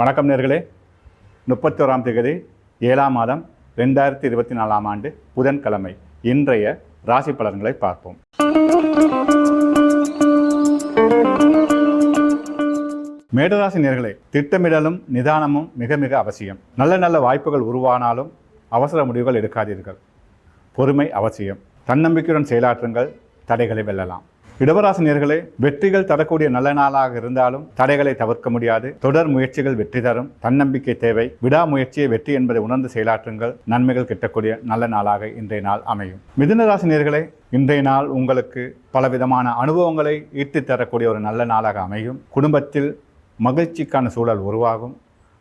வணக்கம் நேர்களே. முப்பத்தோராம் தேதி ஏழாம் மாதம் ரெண்டாயிரத்தி இருபத்தி நாலாம் ஆண்டு புதன்கிழமை. இன்றைய ராசி பலன்களை பார்ப்போம். மேடராசி நேர்களே திட்டமிடலும் நிதானமும் மிக மிக அவசியம். நல்ல நல்ல வாய்ப்புகள் உருவானாலும் அவசர முடிவுகள் எடுக்காதீர்கள். பொறுமை அவசியம். தன்னம்பிக்கையுடன் செயலாற்றுங்கள் தடைகளை வெல்லலாம். இடவராசி நேர்களே வெற்றிகள் தரக்கூடிய நல்ல நாளாக இருந்தாலும் தடைகளை தவிர்க்க முடியாது. தொடர் முயற்சிகள் வெற்றி தரும். தன்னம்பிக்கை தேவை. விடாமுயற்சியை வெற்றி என்பதை உணர்ந்து செயலாற்றுங்கள். நன்மைகள் கிட்டக்கூடிய நல்ல நாளாக இன்றைய நாள் அமையும். மிதுனராசி நேர்களே இன்றைய நாள் உங்களுக்கு பலவிதமான அனுபவங்களை ஈர்த்து தரக்கூடிய ஒரு நல்ல நாளாக அமையும். குடும்பத்தில் மகிழ்ச்சிக்கான சூழல் உருவாகும்.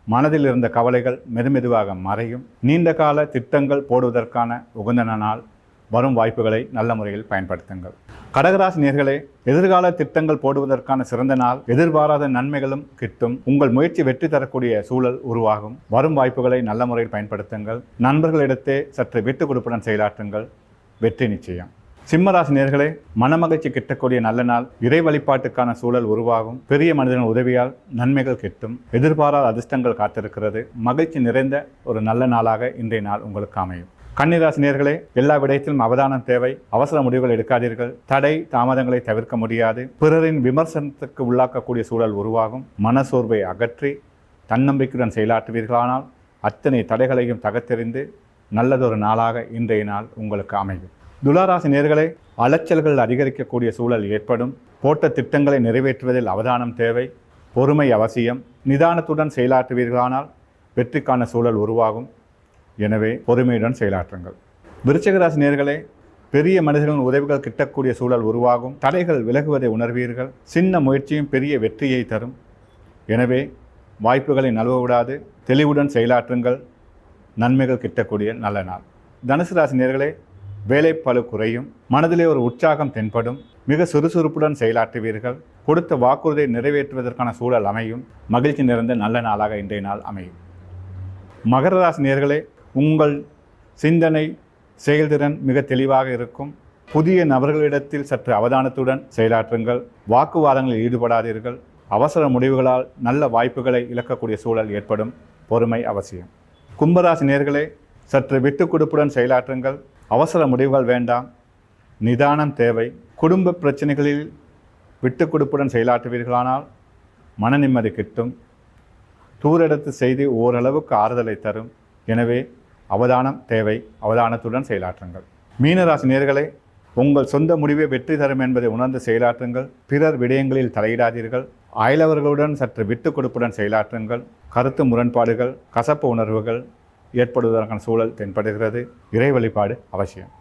மனதில் இருந்த கவலைகள் மெதுமெதுவாக மறையும். நீண்ட கால திட்டங்கள் போடுவதற்கான உகந்த நாள். வரும் வாய்ப்புகளை நல்ல முறையில் பயன்படுத்துங்கள். கடகராசி நேர்களே எதிர்கால திட்டங்கள் போடுவதற்கான சிறந்த நாள் எதிர்பாராத நன்மைகளும் கிட்டும். உங்கள் முயற்சி வெற்றி தரக்கூடிய சூழல் உருவாகும். வரும் வாய்ப்புகளை நல்ல முறையில் பயன்படுத்துங்கள். நண்பர்களிடத்தே சற்று விட்டு கொடுப்புடன் செயலாற்றுங்கள். வெற்றி நிச்சயம். சிம்மராசி நேர்களே மனமகிழ்ச்சி கிட்டக்கூடிய நல்ல நாள் இறை வழிபாட்டுக்கான சூழல் உருவாகும். பெரிய மனிதனின் உதவியால் நன்மைகள் கிட்டும். எதிர்பாராத அதிர்ஷ்டங்கள் காத்திருக்கிறது. மகிழ்ச்சி நிறைந்த ஒரு நல்ல நாளாக இன்றைய நாள் உங்களுக்கு அமையும். கன்னிராசி நேர்களே எல்லா விடயத்திலும் அவதானம் தேவை. அவசர முடிவுகள் எடுக்காதீர்கள். தடை தாமதங்களை தவிர்க்க முடியாது. பிறரின் விமர்சனத்துக்கு உள்ளாக்கக்கூடிய சூழல் உருவாகும். மனசோர்வை அகற்றி தன்னம்பிக்கையுடன் செயலாற்றுவீர்களானால் அத்தனை தடைகளையும் தகத்தெறிந்து நல்லதொரு நாளாக இன்றைய நாள் உங்களுக்கு அமையும். துளாராசி நேர்களே அலைச்சல்கள் அதிகரிக்கக்கூடிய சூழல் ஏற்படும். போட்ட திட்டங்களை நிறைவேற்றுவதில் அவதானம் தேவை. பொறுமை அவசியம். நிதானத்துடன் செயலாற்றுவீர்களானால் வெற்றிக்கான சூழல் உருவாகும். எனவே பொறுமையுடன் செயலாற்றுங்கள். விருச்சகராசி நேர்களே பெரிய மனிதர்களின் உதவிகள் கிட்டக்கூடிய சூழல் உருவாகும். தடைகள் விலகுவதை உணர்வீர்கள். சின்ன முயற்சியும் பெரிய வெற்றியை தரும். எனவே வாய்ப்புகளை நழுவ விடாது தெளிவுடன் செயலாற்றுங்கள். நன்மைகள் கிட்டக்கூடிய நல்ல நாள். தனுசு ராசி நேர்களே வேலைப்பளு குறையும். மனதிலே ஒரு உற்சாகம் தென்படும். மிக சுறுசுறுப்புடன் செயலாற்றுவீர்கள். கொடுத்த வாக்குறுதியை நிறைவேற்றுவதற்கான சூழல் அமையும். மகிழ்ச்சி நிறைந்த நல்ல நாளாக இன்றைய நாள் அமையும். மகர ராசி நேர்களே உங்கள் சிந்தனை செயல்திறன் மிக தெளிவாக இருக்கும். புதிய நபர்களிடத்தில் சற்று அவதானத்துடன் செயலாற்றுங்கள். வாக்குவாதங்களில் ஈடுபடாதீர்கள். அவசர முடிவுகளால் நல்ல வாய்ப்புகளை இழக்கக்கூடிய சூழல் ஏற்படும். பொறுமை அவசியம். கும்பராசி நேர்களே சற்று விட்டு கொடுப்புடன் செயலாற்றுங்கள். அவசர முடிவுகள் வேண்டாம். நிதானம் தேவை. குடும்ப பிரச்சனைகளில் விட்டு கொடுப்புடன் செயலாற்றுவீர்களானால் மன நிம்மதி கிட்டும். தூரெடுத்து செய்தி ஓரளவுக்கு ஆறுதலை தரும். எனவே அவதானம் தேவை அவதானத்துடன் செயலாற்றுங்கள். மீனராசி நேர்களை உங்கள் சொந்த முடிவே வெற்றி தரும் என்பதை உணர்ந்து செயலாற்றுங்கள். பிறர் விடயங்களில் தலையிடாதீர்கள். அயலவர்களுடன் சற்று விட்டு கொடுப்புடன் செயலாற்றுங்கள். கருத்து முரண்பாடுகள் கசப்பு உணர்வுகள் ஏற்படுவதற்கான சூழல் தென்படுகிறது. இறை வழிபாடு அவசியம்.